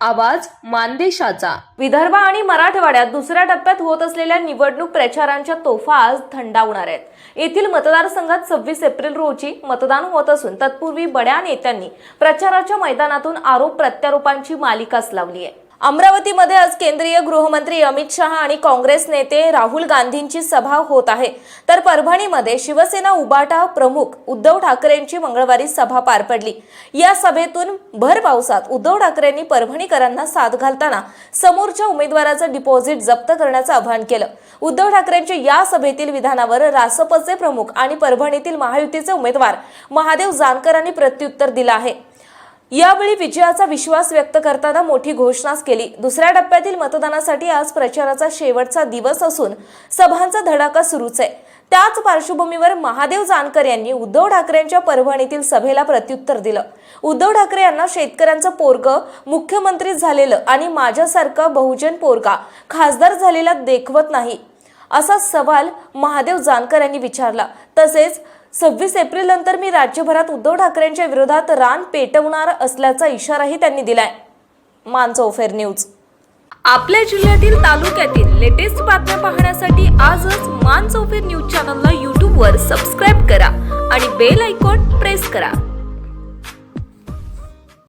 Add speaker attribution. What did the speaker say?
Speaker 1: आवाज मानदेशाचा.
Speaker 2: विदर्भ आणि मराठवाड्यात दुसऱ्या टप्प्यात होत असलेल्या निवडणूक प्रचारांच्या तोफा आज थंडावणार आहेत. येथील मतदारसंघात सव्वीस एप्रिल रोजी मतदान होत असून तत्पूर्वी बड्या नेत्यांनी प्रचाराच्या मैदानातून आरोप प्रत्यारोपांची मालिकाच लावली आहे. अमरावतीमध्ये आज केंद्रीय गृहमंत्री अमित शहा आणि काँग्रेस नेते राहुल गांधींची सभा होत आहे. तर परभणीमध्ये शिवसेना उबाटा प्रमुख उद्धव ठाकरेंची मंगळवारी सभा पार पडली. या सभेतून भर पावसात उद्धव ठाकरेंनी परभणीकरांना साथ घालताना समोरच्या उमेदवाराचं डिपॉझिट जप्त करण्याचं आवाहन केलं. उद्धव ठाकरेंच्या या सभेतील विधानावर रासपचे प्रमुख आणि परभणीतील महायुतीचे उमेदवार महादेव जानकरांनी प्रत्युत्तर दिलं आहे. यावेळी विजयाचा विश्वास व्यक्त करताना मोठी घोषणाच केली. दुसऱ्या टप्प्यातील मतदानासाठी आज प्रचाराचा शेवटचा दिवस असून सभांचा धडाका सुरूच आहे. त्याच पार्श्वभूमीवर महादेव जानकर यांनी उद्धव ठाकरेंच्या परभणीतील सभेला प्रत्युत्तर दिलं. उद्धव ठाकरे यांना शेतकऱ्यांचं पोरग मुख्यमंत्री झालेलं आणि माझ्यासारखं बहुजन पोरगा खासदार झालेला देखवत नाही. असा सवाल महादेव जानकर यांनी विचारला. तसेच सव्वीस एप्रिल नंतर मी राज्यभरात उद्धव ठाकरेंच्या विरोधात रान पेटवणार असल्याचा इशाराही त्यांनी दिलाय. मानचौफेर न्यूज. आपल्या जिल्ह्यातील तालुक्यातील लेटेस्ट बातम्या पाहण्यासाठी आजच मान चौफेर न्यूज चॅनलला यूट्यूबवर सबस्क्राईब करा आणि बेल आयकॉन प्रेस करा.